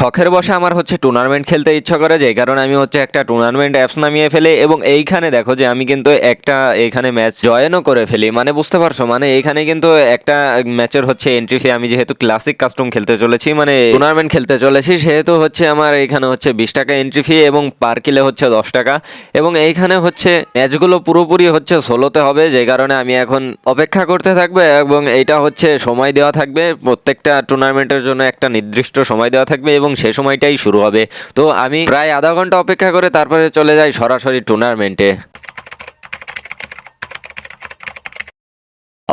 শখের বসে আমার হচ্ছে টুর্নামেন্ট খেলতে ইচ্ছা করে, যে কারণে আমি হচ্ছে একটা টুর্নামেন্ট অ্যাপস নামিয়ে ফেলে এবং এইখানে দেখো যে আমি কিন্তু একটা এখানে ম্যাচ জয়েনও করে ফেলি। মানে বুঝতে পারছ? মানে এখানে কিন্তু একটা ম্যাচের হচ্ছে এন্ট্রি ফি আমি যেহেতু ক্লাসিক কাস্টম খেলতে চলেছি মানে টুর্নামেন্ট খেলতে চলেছি, সেহেতু হচ্ছে আমার এখানে হচ্ছে বিশ টাকা এন্ট্রি ফি এবং পার কিলে হচ্ছে দশ টাকা। এবং এইখানে হচ্ছে ম্যাচগুলো পুরোপুরি হচ্ছে ষোলোতে হবে, যে কারণে আমি এখন অপেক্ষা করতে থাকবে এবং এইটা হচ্ছে সময় দেওয়া থাকবে। প্রত্যেকটা টুর্নামেন্টের জন্য একটা নির্দিষ্ট সময় দেওয়া থাকবে এবং সে সময়টাই শুরু হবে। তো আমি প্রায় আধা ঘণ্টা অপেক্ষা করে তারপরে চলে যাই সরাসরি টুর্নামেন্টে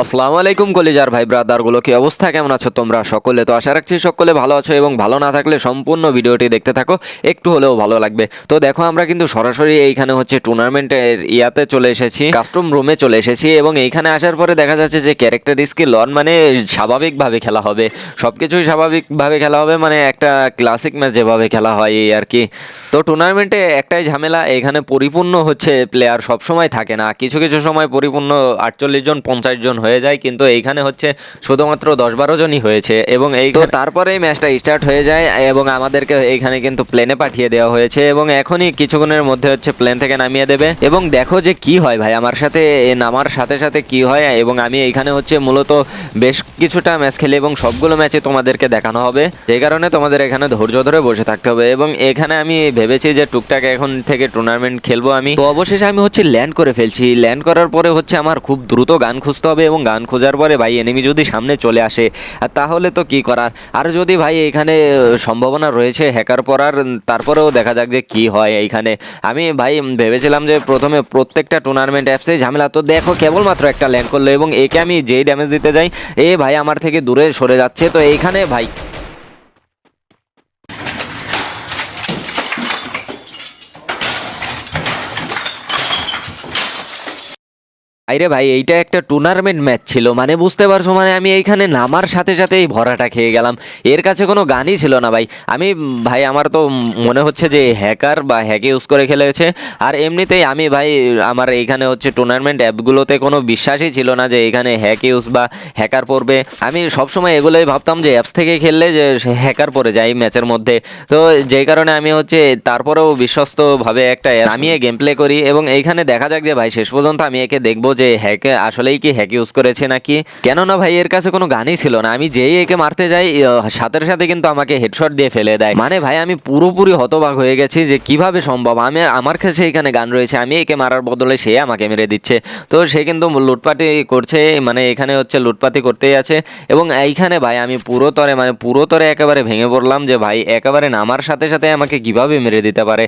আসসালামু আলাইকুম কলিজার ভাই ব্রাদারগুলো, কি অবস্থা? কেমন আছো তোমরা? সকলে তো আশা রাখছি সকলে ভালো আছো এবং ভালো না থাকলে সম্পূর্ণ ভিডিওটি দেখতে থাকো, একটু হলেও ভালো লাগবে। তো দেখো, আমরা কিন্তু সরাসরি এইখানে হচ্ছে টুর্নামেন্টের ইয়াতে চলে এসেছি কাস্টম রুমে চলে এসেছি এবং এইখানে আসার পরে দেখা যাচ্ছে যে ক্যারেক্টার স্কিল লন মানে স্বাভাবিকভাবে খেলা হবে। সব কিছুই স্বাভাবিকভাবে খেলা হবে মানে একটা ক্লাসিক ম্যাচ যেভাবে খেলা হয় এই আর কি। তো টুর্নামেন্টে একটাই ঝামেলা, এখানে পরিপূর্ণ হচ্ছে প্লেয়ার সব সময় থাকে না। কিছু কিছু সময় পরিপূর্ণ আটচল্লিশ জন, পঞ্চাশ জন হয়ে যায়, কিন্তু এইখানে হচ্ছে শুধুমাত্র দশ বারো জনই হয়েছে এবং এই তো তারপরেই ম্যাচটা স্টার্ট হয়ে যায় এবং আমাদেরকে এইখানে কিন্তু প্লেনে পাঠিয়ে দেওয়া হয়েছে এবং এখনই কিছুক্ষণের মধ্যে হচ্ছে প্লেন থেকে নামিয়ে দেবে। এবং দেখো যে কি হয় ভাই, আমার সাথে নামার সাথে সাথে কি হয় এবং আমি এইখানে হচ্ছে মূলত বেশ কিছুটা ম্যাচ খেলি এবং সবগুলো ম্যাচে তোমাদেরকে দেখানো হবে। সেই কারণে তোমাদের এখানে ধৈর্য ধরে বসে থাকতে হবে এবং এখানে আমি ভেবেছি যে টুকটাক এখন থেকে টুর্নামেন্ট খেলব আমি। তো অবশেষে আমি হচ্ছে ল্যান্ড করে ফেলছি। ল্যান্ড করার পরে হচ্ছে আমার খুব দ্রুত গান খুঁজতে হবে এবং গান খোঁজার পরে ভাই এনিমি যদি সামনে চলে আসে তাহলে তো কি করার? আর যদি ভাই এখানে সম্ভাবনা রয়েছে হ্যাকার পড়ার তারপরেও দেখা যাক যে কি হয় এইখানে। আমি ভাই ভেবেছিলাম যে প্রথমে প্রত্যেকটা টুর্নামেন্ট অ্যাপসে ঝামেলা। তো দেখো, কেবলমাত্র একটা ল্যান্ড করল এবং একে আমি যেই ড্যামেজ দিতে যাই, এ ভাই আমার থেকে দূরে সরে যাচ্ছে। তো এইখানে ভাই আইরে ভাই এইটা একটা টুর্নামেন্ট ম্যাচ ছিল। মানে বুঝতে পারছ মানে আমি এইখানে নামার সাথে সাথে এই ভরাটা খেয়ে গেলাম। এর কাছে কোনো গানই ছিল না ভাই। আমি ভাই আমার তো মনে হচ্ছে যে হ্যাকার বা হ্যাকে ইউজ করে খেলেছে। আর এমনিতেই আমি ভাই আমার এইখানে হচ্ছে টুর্নামেন্ট অ্যাপগুলোতে কোনো বিশ্বাসই ছিল না যে এখানে হ্যাক ইউজ বা হ্যাকার পড়বে। আমি সবসময় এগুলোই ভাবতাম যে অ্যাপস থেকে খেললে যে হ্যাকার পড়ে যায় এই ম্যাচের মধ্যে। তো যেই কারণে আমি হচ্ছে তারপরেও বিশ্বস্তভাবে একটা নামিয়ে গেম প্লে করি এবং এইখানে দেখা যাক যে ভাই শেষ পর্যন্ত আমি একে দেখব যে হ্যাকে আসলেই কি হ্যাক ইউজ করেছে নাকি? কেননা ভাই, এর কাছে কোনো গানই ছিল না। আমি যেই একে মারতে যাই সাথে সাথে কিন্তু আমাকে হেডশট দিয়ে ফেলে দেয়। মানে ভাই, আমি পুরোপুরি হতবাক হয়ে গেছি যে কীভাবে সম্ভব? আমি, আমার কাছে এখানে গান রয়েছে, আমি একে মারার বদলে সে আমাকে মেরে দিচ্ছে। তো সে কিন্তু লুটপাটি করছে মানে এখানে হচ্ছে লুটপাতি করতেই আছে। এবং এইখানে ভাই, আমি পুরো তরে মানে পুরো তরে একেবারে ভেঙে পড়লাম যে ভাই, একেবারে নামার সাথে সাথে আমাকে কীভাবে মেরে দিতে পারে?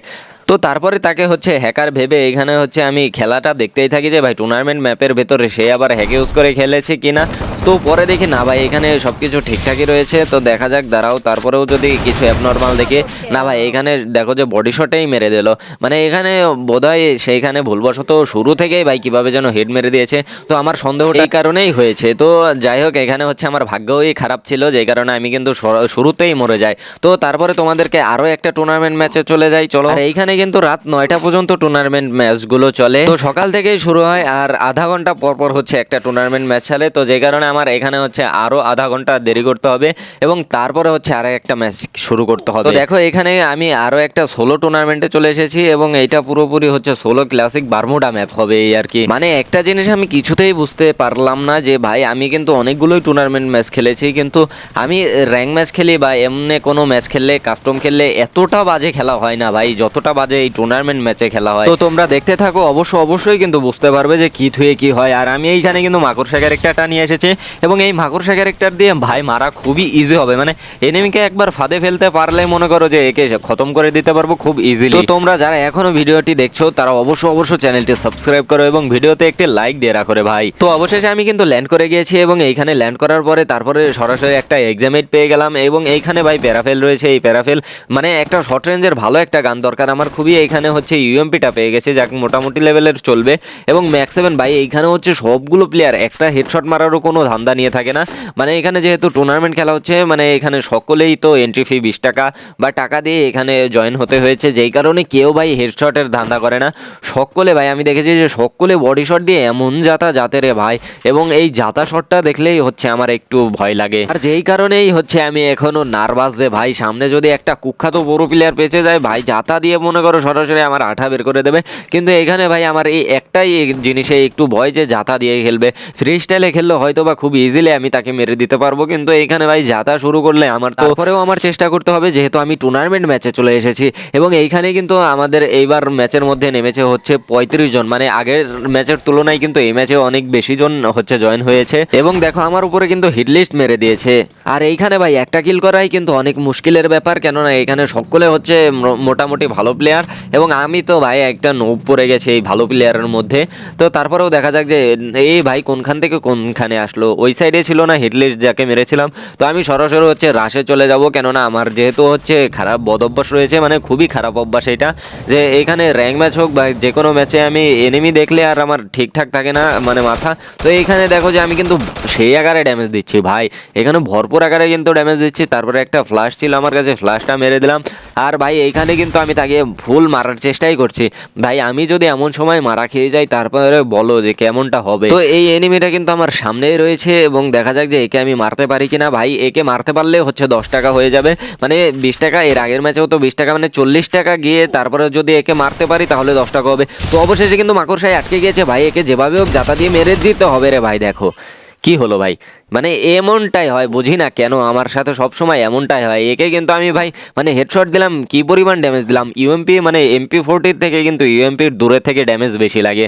তো তারপরে তাকে হচ্ছে হ্যাকার ভেবে এখানে হচ্ছে আমি খেলাটা দেখতেই থাকি যে ভাই টুর্নামেন্ট ম্যাপের ভেতরে সে আবার হ্যাক ইউজ করে খেলেছে কিনা। তো পরে দেখি না ভাই, এখানে সব কিছু ঠিকঠাকই রয়েছে, তো দেখা যাক, দাঁড়াও, তারপরেও যদি কিছু অ্যাবনর্মাল দেখে, না ভাই, এখানে দেখো যে বডি শটেই মেরে দিল। মানে এখানে বোধহয় সেইখানে ভুলবশত শুরু থেকেই ভাই কীভাবে যেন হেড মেরে দিয়েছে, তো আমার সন্দেহটা এই কারণেই হয়েছে। তো যাই হোক, এখানে হচ্ছে আমার ভাগ্যই খারাপ ছিল যেই কারণে আমি কিন্তু শুরুতেই মরে যাই। তো তারপরে তোমাদেরকে আরও একটা টুর্নামেন্ট ম্যাচে চলে যাই, চলো। আর এইখানে কিন্তু রাত নয়টা পর্যন্ত টুর্নামেন্ট ম্যাচগুলো চলে। তো সকাল থেকেই শুরু হয়, আর আধা ঘণ্টা পর পর হচ্ছে একটা টুর্নামেন্ট ম্যাচ চলে। তো যে কারণে আমার এখানে হচ্ছে আরও আধা ঘণ্টা দেরি করতে হবে এবং তারপরে হচ্ছে আরও একটা ম্যাচ শুরু করতে হবে। দেখো, এখানে আমি আরও একটা সোলো টুর্নামেন্টে চলে এসেছি এবং এইটা পুরোপুরি হচ্ছে সোলো ক্লাসিক বারমুডা ম্যাপ হবে এই আর কি। মানে একটা জিনিস আমি কিছুতেই বুঝতে পারলাম না যে, ভাই, আমি কিন্তু অনেকগুলোই টুর্নামেন্ট ম্যাচ খেলেছি, কিন্তু আমি র্যাঙ্ক ম্যাচ খেলি বা এমনি কোনো ম্যাচ খেললে কাস্টম খেললে এতটা বাজে খেলা হয় না ভাই, যতটা বাজে এই টুর্নামেন্ট ম্যাচে খেলা হয়। তো তোমরা দেখতে থাকো, অবশ্য অবশ্যই কিন্তু বুঝতে পারবে যে কি থুয়ে কি হয়। আর আমি এইখানে কিন্তু মাকড়সা ক্যারেক্টারটা নিয়ে এসেছি। এবং এই মাকড়সা ক্যারেক্টার দিয়ে ভাই মারা খুবই ইজি হবে। মানে এনিমিকে একবার ফাঁদে ফেলতে পারলে মনে করো যে একে খতম করে দিতে পারব খুব ইজিলি তো তোমরা যারা এখনও ভিডিওটি দেখছ, তারা অবশ্য অবশ্য চ্যানেলটি সাবস্ক্রাইব করো এবং ভিডিওতে একটি লাইক দিয়ে রাখো রে ভাই। তো অবশেষে আমি কিন্তু ল্যান্ড করে গিয়েছি এবং এইখানে ল্যান্ড করার পরে তারপরে সরাসরি একটা এক্সামেট পেয়ে গেলাম এবং এইখানে ভাই প্যারাফেল রয়েছে। এই প্যারাফেল মানে একটা শর্ট রেঞ্জের ভালো একটা গান দরকার। আমার খুবই এইখানে হচ্ছে ইউএমপিটা পেয়ে গেছে, যাক মোটামুটি লেভেলের চলবে। এবং ম্যাক্স সেভেন ভাই, এইখানে হচ্ছে সবগুলো প্লেয়ার একটা হেডশট মারারও কোনো ধান্দা নিয়ে থাকে না। মানে এখানে যেহেতু টুর্নামেন্ট খেলা হচ্ছে মানে এখানে সকলেই তো এন্ট্রি ফি বিশ টাকা বা টাকা দিয়ে এখানে জয়েন হতে হয়েছে। যেই কারণে কেউ ভাই হেডশটের ধান্দা করে না। সকলে ভাই, আমি দেখেছি যে সকলে বডি শট দিয়ে এমন যাতা যাতে রে ভাই। এবং এই যাতা শটটা দেখলেই হচ্ছে আমার একটু ভয় লাগে। আর যেই কারণেই হচ্ছে আমি এখনও নার্ভাস যে ভাই, সামনে যদি একটা কুখ্যাত বড় প্লেয়ার বেঁচে যায়, ভাই যাতা দিয়ে মনে করো সরাসরি আমার আঠা বের করে দেবে। কিন্তু এখানে ভাই আমার এই একটাই জিনিসে একটু ভয় যে যাতা দিয়ে খেলবে। ফ্রি স্টাইলে খেললে হয়তো বা ইজিলি আমি তাকে মেরে দিতে পারব। কিন্তু এখানে ভাই যাতা শুরু করলে আমার তারপরেও আমার চেষ্টা করতে হবে, যেহেতু আমি টুর্নামেন্ট ম্যাচে চলে এসেছি। এবং এইখানে কিন্তু আমাদের এইবার ম্যাচের মধ্যে নেমেছে হচ্ছে পঁয়ত্রিশ জন। মানে আগের ম্যাচের তুলনায় কিন্তু এই ম্যাচে অনেক বেশি জন হচ্ছে জয়েন হয়েছে। এবং দেখো আমার উপরে কিন্তু হিট লিস্ট মেরে দিয়েছে। আর এইখানে ভাই একটা কিল করাই কিন্তু অনেক মুশকিলের ব্যাপার, কেননা এখানে সকলে হচ্ছে মোটামুটি ভালো প্লেয়ার এবং আমি তো ভাই একটা নোব পড়ে গেছে এই ভালো প্লেয়ারের মধ্যে। তো তারপরেও দেখা যাক যে, এই ভাই কোনখান থেকে কোনখানে আসলো। ওই সাইডে ছিল না হিটলিস্ট যাকে মেরেছিলাম। তো আমি সরাসরি হচ্ছে রাশে চলে যাব, কেননা আমার যেহেতু হচ্ছে খারাপ বদ অভ্যাস রয়েছে মানে খুবই খারাপ অভ্যাস এটা, যে এখানে র্যাঙ্ক ম্যাচ হোক বা যে কোনো ম্যাচে আমি এনিমি দেখলে আর আমার ঠিকঠাক থাকে না মানে মাথা। তো এইখানে দেখো যে আমি কিন্তু সেই আকারে ড্যামেজ দিচ্ছি, ভাই। এখানে ভরপুর আকারে কিন্তু ড্যামেজ দিচ্ছি, তারপরে একটা ফ্লাশ ছিল আমার কাছে ফ্লাশটা মেরে দিলাম। আর ভাই, এইখানে কিন্তু আমি তাকে ভুল মারার চেষ্টাই করছি। ভাই, আমি যদি এমন সময় মারা খেয়ে যাই, তারপরে বলো যে কেমনটা হবে। তো এই এনিমিটা কিন্তু আমার সামনেই রয়েছে। এবং দেখা যাক যে একে আমি মারতে পারি কিনা। ভাই, একে মারতে পারলে হচ্ছে দশ টাকা হয়ে যাবে। মানে বিশ টাকা, এর আগের ম্যাচেও তো বিশ টাকা মানে চল্লিশ টাকা গিয়ে তারপরে যদি একে মারতে পারি তাহলে দশ টাকা হবে। তো অবশেষে কিন্তু মাকড়সাই আটকে গিয়েছে। ভাই, একে যেভাবে হোক, যাতা দিয়ে মেরে দিতে হবে রে ভাই, দেখো। কি হলো ভাই? মানে এমনটাই হয়, বুঝি না কেন? আমার সাথে সব সময় এমনটাই হয়। একে কিন্তু আমি ভাই মানে হেডশট দিলাম, কি পরিমাণ ড্যামেজ দিলাম? ইউএমপি মানে এমপি ফোরটির থেকে কিন্তু ইউএমপির দূরে থেকে ড্যামেজ বেশি লাগে।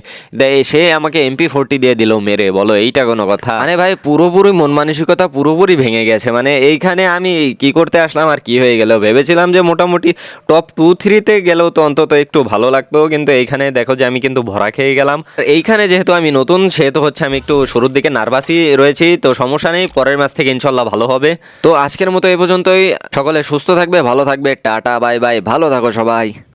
সে আমাকে এমপি ফোরটি দিয়ে দিল, মেরে, বলো, এইটা কোনো কথা? মানে ভাই, পুরোপুরি মন মানসিকতা পুরোপুরি ভেঙে গেছে। মানে এইখানে আমি কি করতে আসলাম আর কি হয়ে গেল? ভেবেছিলাম যে মোটামুটি টপ টু থ্রিতে গেলেও তো অন্তত একটু ভালো লাগতো, কিন্তু এইখানে দেখো যে আমি কিন্তু ভরা খেয়ে গেলাম। এইখানে যেহেতু আমি নতুন, সেহেতু হচ্ছে আমি একটু শুরুর দিকে নার্ভাসই রয়েছি, তো সমস্যা নেই, পরের ম্যাচ থেকে ইনশাল্লাহ ভালো হবে। তো আজকের মতো এই পর্যন্তই। সকলে সুস্থ থাকবে, ভালো থাকবে, টাটা, বাই বাই, ভালো থাকো সবাই।